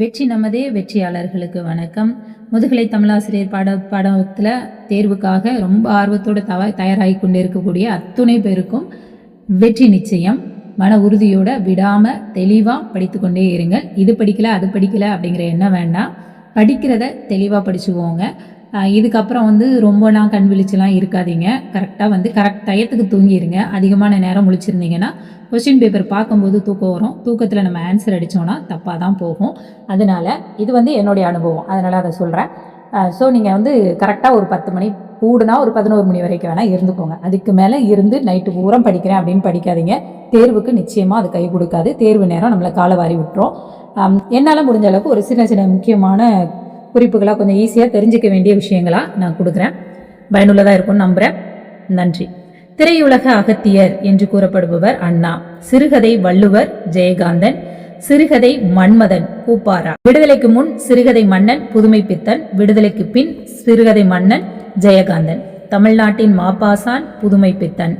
வெற்றி நமதே வெற்றியாளர்களுக்கு வணக்கம். முதுகலை தமிழாசிரியர் பாட பாடத்தில் தேர்வுக்காக ரொம்ப ஆர்வத்தோடு தவ தயாராகி கொண்டு இருக்கக்கூடிய அத்துணை பேருக்கும் வெற்றி நிச்சயம். மன உறுதியோட விடாமல் தெளிவாக படித்துக்கொண்டே இருங்கள். இது படிக்கல அது படிக்கல அப்படிங்கிற எண்ணம் வேண்டாம். படிக்கிறத தெளிவாக படிச்சுக்கோங்க. இதுக்கப்புறம் வந்து ரொம்பலாம் கண் விழிச்சுலாம் இருக்காதீங்க. கரெக்டாக வந்து கரெக்ட் டயத்துக்கு தூங்கிடுங்க அதிகமான நேரம் முழிச்சிருந்தீங்கன்னா கொஸ்டின் பேப்பர் பார்க்கும்போது தூக்கம் வரும். தூக்கத்தில் நம்ம ஆன்சர் அடித்தோன்னா தப்பாக தான் போகும். அதனால இது வந்து என்னுடைய அனுபவம். அதனால் அதை சொல்கிறேன் ஸோ நீங்கள் வந்து கரெக்டாக ஒரு பத்து மணி கூடுனா ஒரு பதினோரு மணி வரைக்கும் வேணால் இருந்துக்கோங்க. அதுக்கு மேலே இருந்து நைட்டு பூரம் படிக்கிறேன் அப்படின்னு படிக்காதீங்க. தேர்வுக்கு நிச்சயமாக அது கை கொடுக்காது. தேர்வு நேரம் நம்மளை காலை வாரி விட்டுரும் என்னால் முடிஞ்ச அளவுக்கு ஒரு சின்ன சின்ன முக்கியமான குறிப்புகளாக கொஞ்சம் ஈஸியாக தெரிஞ்சிக்க வேண்டிய விஷயங்களாக நான் கொடுக்குறேன். பயனுள்ளதாக இருக்கும்னு நம்புகிறேன் நன்றி. திரையுலக அகத்தியர் என்று கூறப்படுபவர் அண்ணா. சிறுகதை வள்ளுவர் ஜெயகாந்தன். சிறுகதை மன்மதன் கூப்பாரா விடுதலைக்கு முன் சிறுகதை மன்னன் புதுமை பித்தன். விடுதலைக்கு பின் சிறுகதை மன்னன் ஜெயகாந்தன். தமிழ்நாட்டின் மாப்பாசான் புதுமை பித்தன்.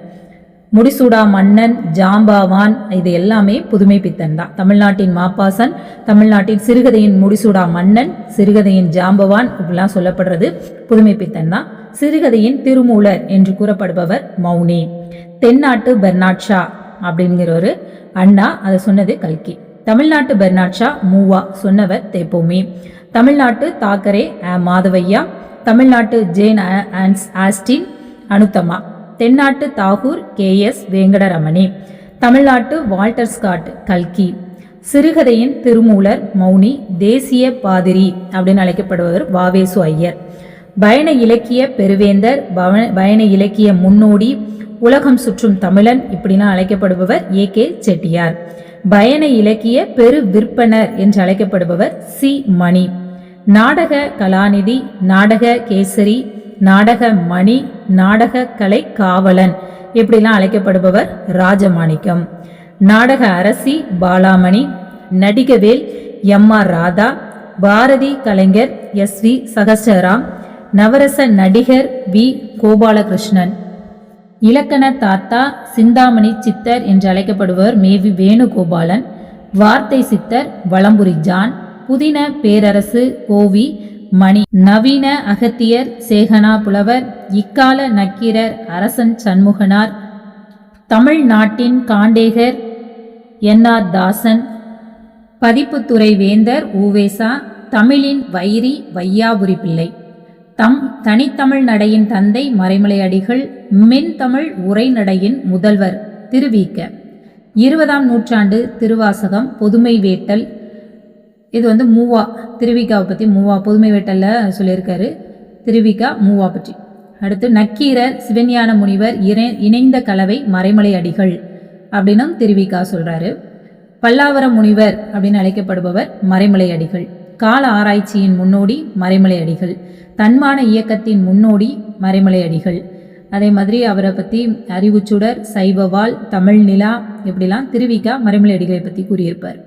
முடிசூடா மன்னன் ஜாம்பாவான் இது எல்லாமே புதுமை பித்தன் தான். தமிழ்நாட்டின் மாப்பாசன் தமிழ்நாட்டின் சிறுகதையின் முடிசூடா மன்னன் சிறுகதையின் ஜாம்பவான் இப்படிலாம் சொல்லப்படுறது புதுமை பித்தன் தான். சிறுகதையின் திருமூலர் என்று கூறப்படுபவர் மௌனி. தென்னாட்டு பெர்னாட்ஷா அப்படிங்கிற ஒரு அண்ணா அதை சொன்னது கல்கி. தமிழ்நாட்டு பெர்னாட்ஷா மூவா சொன்னவர் தேப்போமி. தமிழ்நாட்டு தாக்கரே அ. மாதவையா. தமிழ்நாட்டு ஜேன் ஆன்ஸ் ஆஸ்டின் அனுத்தமா. தென்னாட்டு தாகூர் கே எஸ் வேங்கடரமணி தமிழ்நாட்டு வால்டர் ஸ்காட் கல்கி சிறுகதையின் திருமூலர் மௌனி தேசிய பாதிரி அப்படின்னு அழைக்கப்படுபவர் வாவேசு ஐயர். பயண இலக்கிய பெருவேந்தர் பயண இலக்கிய முன்னோடி உலகம் சுற்றும் தமிழன் இப்படிலாம் அழைக்கப்படுபவர் ஏ கே செட்டியார். பயண இலக்கிய பெரு விற்பனர் என்று அழைக்கப்படுபவர் சி மணி. நாடக கலாநிதி நாடக கேசரி நாடக மணி நாடக கலை காவலன். இப்படிலாம் அழைக்கப்படுபவர் ராஜமாணிக்கம். நாடக அரசி பாலாமணி நடிகவேல் எம் ஆர் ராதா பாரதி கலைஞர் எஸ் வி சகஸ்டராம் நவரச நடிகர் வி கோபாலகிருஷ்ணன். இலக்கண தாத்தா சிந்தாமணி சித்தர் என்று அழைக்கப்படுபவர் மேவி வேணுகோபாலன் வார்த்தை சித்தர் வலம்புரி ஜான் புதின பேரரசு கோவி மணி. நவீன அகத்தியர் சேகனா புலவர் இக்கால நக்கீரர் அரசன் சண்முகனார் தமிழ்நாட்டின் காண்டேகர் என் ஆர் தாசன் பதிப்புத்துறை வேந்தர் ஊவேசா தமிழின் வைரி வையாபுரி பிள்ளை. தம் தனித்தமிழ் நடையின் தந்தை மறைமலை அடிகள் மென்தமிழ் உரைநடையின் முதல்வர் திருவிக்க இருபதாம் நூற்றாண்டு திருவாசகம் பொதுமை வேட்டல் இது வந்து மூவா திருவிக்காவை பற்றி மூவா புதுமை வேட்டலில் சொல்லியிருக்காரு. திருவிக்கா மூவா பற்றி. அடுத்து நக்கீரர் சிவஞான முனிவர் இணை இணைந்த கலவை மறைமலை அடிகள் அப்படின்னும் திருவிக்கா சொல்கிறாரு பல்லாவர முனிவர் அப்படின்னு அழைக்கப்படுபவர் மறைமலை அடிகள். கால ஆராய்ச்சியின் முன்னோடி மறைமலை அடிகள். தன்மான இயக்கத்தின் முன்னோடி மறைமலை அடிகள். அதே மாதிரி அவரை பற்றி அறிவுச்சுடர் சைவவாள் தமிழ் நிலா இப்படிலாம் திருவிக்கா மறைமலை அடிகளை பற்றி கூறியிருப்பார்.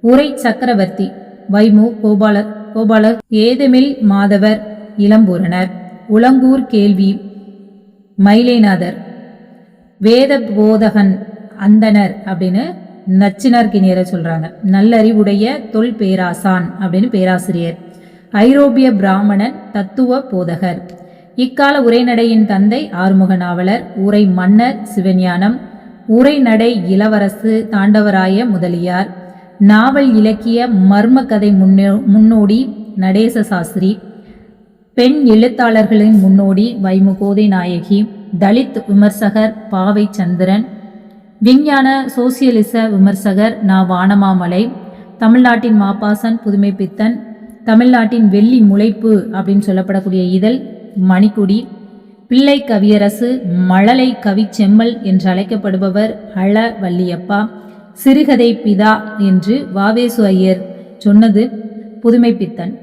உரை சக்கரவர்த்தி வைமு கோபால கோபாலர் ஏதமில் மாதவர் இளம்பூரணர் உளங்கூர் கேள்வி மயிலேநாதர் வேத போதகன் அந்தனர் அப்படின்னு நச்சினார் கிணியரை சொல்றாங்க. நல்லறிவுடைய தொல் பேராசான் அப்படின்னு பேராசிரியர். ஐரோப்பிய பிராமணன் தத்துவ போதகர். இக்கால உரைநடையின் தந்தை ஆறுமுக நாவலர் உரை மன்னர் சிவஞானம் உரைநடை இளவரசு தாண்டவராய முதலியார். நாவல் இலக்கிய மர்ம கதை முன்னோ முன்னோடி நடேச சாஸ்திரி பெண் எழுத்தாளர்களின் முன்னோடி வைமுகோதை நாயகி தலித் விமர்சகர் பாவை சந்திரன் விஞ்ஞான சோசியலிச விமர்சகர் நா வானமாமலை தமிழ்நாட்டின் மாப்பாசன் புதுமை பித்தன் தமிழ்நாட்டின் வெள்ளி முளைப்பு அப்படின்னு சொல்லப்படக்கூடிய இதழ் மணிக்குடி பிள்ளை கவியரசு மழலை கவி செம்மல் என்று அழைக்கப்படுபவர் அழ வள்ளியப்பா சிறுகதை பிதா என்று வாவேசு ஐயர் சொன்னது புதுமை பித்தன்